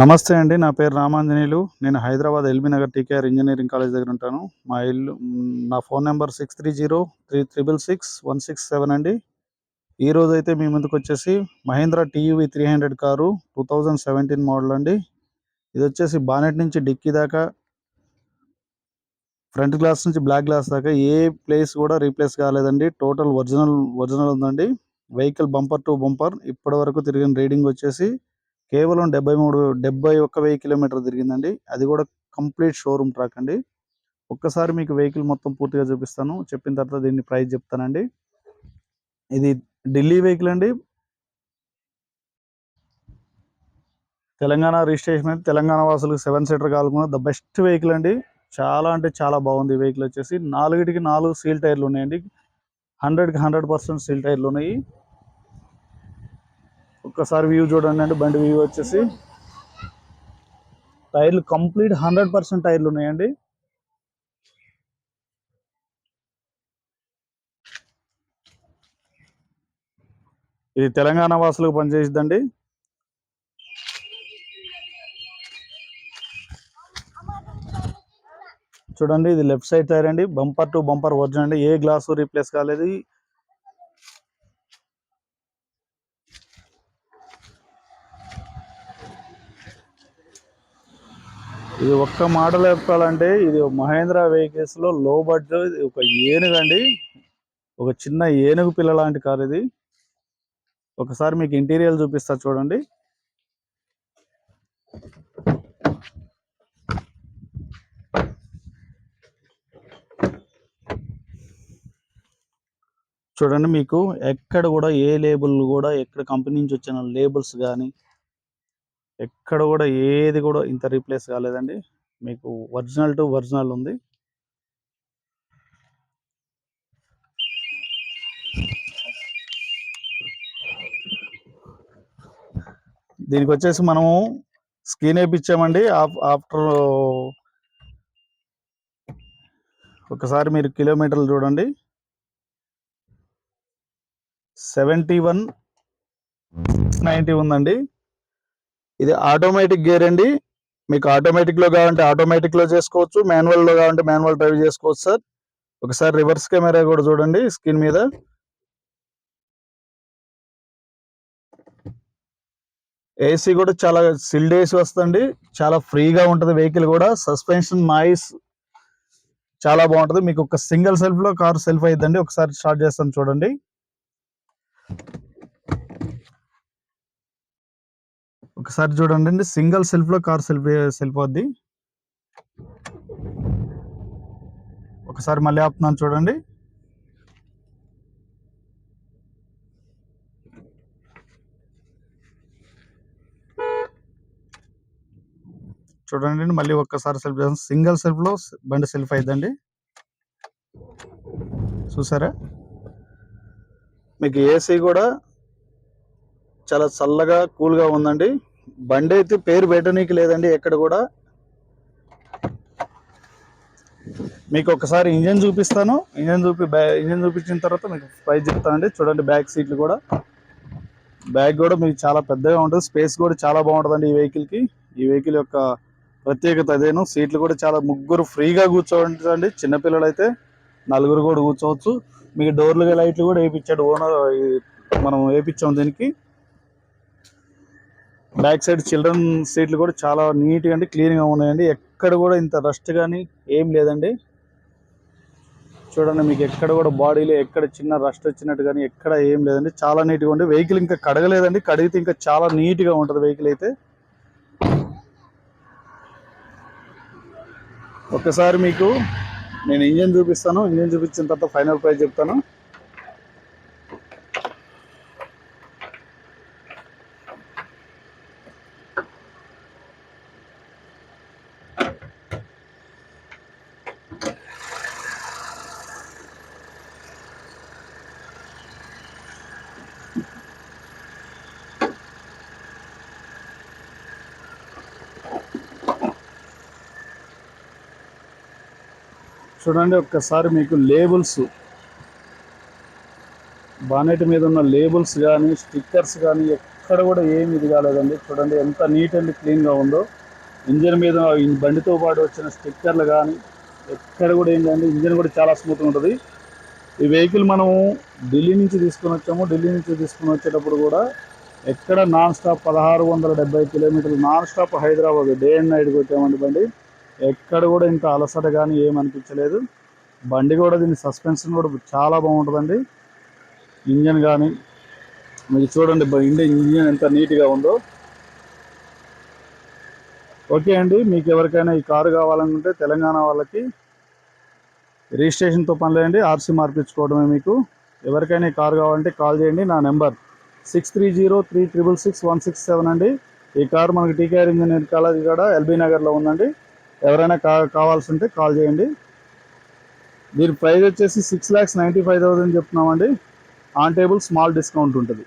నమస్తే అండి నా పేరు రామాంజనేయులు. నేను Hyderabad LB Nagar TKR engineering college దగ్గర ఉంటాను. మా ఇల్లు నా phone number six three zero three triple six one six seven అండి. ఈ రోజు అయితే మీ ముందుకు వచ్చేసి Mahindra TUV three hundred car two thousand seventeen model అండి. ఇది వచ్చేసి బానెట్ నుంచి డిక్కీ దాకా ఫ్రంట్ గ్లాస్ నుంచి బ్లాక్ గ్లాస్ దాకా ఏ ప్లేస్ కూడా రీప్లేస్ కాలేదండి. టోటల్ ఒరిజినల్ ఒరిజినల్ ఉందండి. వెహికల్ బంపర్ టు బంపర్ ఇప్పటి వరకు తిరిగిన రీడింగ్ వచ్చేసి కేవలం డెబ్బై మూడు డెబ్బై ఒక్క వెయ్యి కిలోమీటర్ తిరిగిందండి. అది కూడా కంప్లీట్ షోరూమ్ ట్రాక్ అండి. ఒక్కసారి మీకు వెహికల్ మొత్తం పూర్తిగా చూపిస్తాను. చెప్పిన తర్వాత దీన్ని ప్రైస్ చెప్తానండి. ఇది ఢిల్లీ వెహికల్ అండి. తెలంగాణ రిజిస్ట్రేషన్ అయితే తెలంగాణ వాసులకు సెవెన్ సీటర్ కాకుండా ద బెస్ట్ వెహికల్ అండి. చాలా అంటే చాలా బాగుంది వెహికల్ వచ్చేసి. నాలుగిటికి నాలుగు సీల్ టైర్లు ఉన్నాయండి. హండ్రెడ్కి హండ్రెడ్ పర్సెంట్ సీల్ టైర్లు ఉన్నాయి. ఒక్కసారి వ్యూ చూడండి అండి బండి వ్యూ వచ్చేసి. టైర్లు కంప్లీట్ హండ్రెడ్ పర్సెంట్ టైర్లు ఉన్నాయండి. ఇది తెలంగాణ వాసులకు పనిచేసిద్దండి. చూడండి ఇది లెఫ్ట్ సైడ్ టైర్ అండి బంపర్ టు బంపర్ ఒరిజినల్ అండి ఏ గ్లాసు రీప్లేస్ కాలేదు. ఇది ఒక్క మాటలు చెప్పాలంటే ఇది మహేంద్ర వెహికల్స్లో లో బడ్జెట్ ఒక ఏనుగు అండి. ఒక చిన్న ఏనుగు పిల్ల లాంటి కారు ఇది. ఒకసారి మీకు ఇంటీరియర్ చూపిస్తా చూడండి. చూడండి మీకు ఎక్కడ కూడా ఏ లేబుల్ కూడా ఎక్కడ కంపెనీ నుంచి వచ్చిన లేబుల్స్ కానీ ఎక్కడ కూడా ఏది కూడా ఇంత రీప్లేస్ కాలేదండి. మీకు ఒరిజినల్ టు ఒరిజినల్ ఉంది. దీనికి వచ్చేసి మనము స్క్రీన్ వేయించామండి ఆఫ్టర్ ఒకసారి మీరు కిలోమీటర్లు చూడండి. సెవెంటీ వన్ నైంటీ ఉందండి. ఇది ఆటోమేటిక్ గేర్ అండి మీకు ఆటోమేటిక్లో కావాలంటే ఆటోమేటిక్లో చేసుకోవచ్చు. మాన్యువల్లో కావాలంటే మాన్యువల్ డ్రైవ్ చేసుకోవచ్చు సార్ ఒకసారి రివర్స్ కెమెరా కూడా చూడండి స్క్రీన్ మీద. ఏసీ కూడా చాలా సిల్డ్ ఏసీ వస్తుంది చాలా ఫ్రీగా ఉంటుంది వెహికల్ కూడా. సస్పెన్షన్ నాయిస్ చాలా బాగుంటుంది. మీకు ఒక సింగిల్ సెల్ఫ్లో కార్ సెల్ఫ్ అయిద్దండి. ఒకసారి స్టార్ట్ చేస్తాను చూడండి. ఒకసారి చూడండి సింగిల్ సెల్ఫ్లో కార్ సెల్ఫ్ సెల్ఫ్ అవుద్ది. ఒకసారి మళ్ళీ ఆపుతున్నాను చూడండి. చూడండి మళ్ళీ ఒక్కసారి సెల్ఫ్ చేస్తాను. సింగిల్ సెల్ఫ్లో బండి సెల్ఫ్ అయిందండి చూసారా? మీకు ఏసీ కూడా చాలా చల్లగా కూల్గా ఉందండి. బండి అయితే పేరు పెట్టనీకి లేదండి ఎక్కడ కూడా. మీకు ఒకసారి ఇంజన్ చూపిస్తాను. ఇంజన్ చూపి ఇంజన్ చూపించిన తర్వాత మీకు ప్రైస్ చెప్తానండి. చూడండి బ్యాక్ సీట్లు కూడా. బ్యాగ్ కూడా మీకు చాలా పెద్దగా ఉంటుంది. స్పేస్ కూడా చాలా బాగుంటుందండి ఈ వెహికల్కి. ఈ వెహికల్ యొక్క ప్రత్యేకత అదేను. సీట్లు కూడా చాలా ముగ్గురు ఫ్రీగా కూర్చోండి చిన్నపిల్లలు అయితే నలుగురు కూడా కూర్చోవచ్చు. మీకు డోర్లు లైట్లు కూడా వేయించాడు ఓనర్ మనం వేయించాం దీనికి. బ్యాక్ సైడ్ చిల్డ్రన్ సీట్లు కూడా చాలా నీట్గా అండి క్లీన్గా ఉన్నాయండి. ఎక్కడ కూడా ఇంత రస్ట్ కానీ ఏం లేదండి. చూడండి మీకు ఎక్కడ కూడా బాడీలో ఎక్కడ చిన్న రస్ట్ వచ్చినట్టు కానీ ఎక్కడ ఏం లేదండి. చాలా నీట్గా ఉంది. వెహికల్ ఇంకా కడగలేదండి. కడిగితే ఇంకా చాలా నీట్గా ఉంటుంది వెహికల్ అయితే. ఒకసారి మీకు నేను ఇంజన్ చూపిస్తాను. ఇంజన్ చూపించిన తర్వాత ఫైనల్ ప్రైస్ చెప్తాను. చూడండి ఒక్కసారి మీకు లేబుల్స్ బానెట్ మీద ఉన్న లేబుల్స్ కానీ స్టిక్కర్స్ కానీ ఎక్కడ కూడా ఏమి ఇది కాలేదండి. చూడండి ఎంత నీట్ అండ్ క్లీన్గా ఉందో. ఇంజన్ మీద బండితో పాటు వచ్చిన స్టిక్కర్లు కానీ ఎక్కడ కూడా ఏంటంటే ఇంజన్ కూడా చాలా స్మూత్గా ఉంటుంది. ఈ వెహికల్ మనము ఢిల్లీ నుంచి తీసుకొని వచ్చాము. ఢిల్లీ నుంచి తీసుకొని వచ్చేటప్పుడు కూడా ఎక్కడ నాన్ స్టాప్ పదహారు వందల డెబ్బై కిలోమీటర్లు non stop Hyderabad day and నైట్కి వచ్చామండి బండి. ఎక్కడ కూడా ఇంత అలసట కానీ ఏమనిపించలేదు బండి కూడా దీని సస్పెన్షన్ కూడా చాలా బాగుంటుందండి. ఇంజన్ కానీ మీరు చూడండి బ- ఇండియన్ ఇంజన్ ఎంత నీట్గా ఉందో. ఓకే అండి మీకు ఎవరికైనా ఈ కారు కావాలనుకుంటే తెలంగాణ వాళ్ళకి రిజిస్ట్రేషన్తో పని లేదండి ఆర్సీ మార్పించుకోవడమే మీకు. ఎవరికైనా ఈ కారు కావాలంటే కాల్ చేయండి నా number six three zero three triple six one six seven అండి. ఈ కారు మనకి టీకేఆర్ ఇంజనీర్ కాలేజ్ కూడా ఎల్బీ నగర్లో ఉందండి. ఎవరైనా కా కావాల్సి ఉంటే కాల్ చేయండి. దీని ప్రైస్ వచ్చేసి six lakhs ninety five thousand చెప్తున్నామండి. On table small discount ఉంటుంది.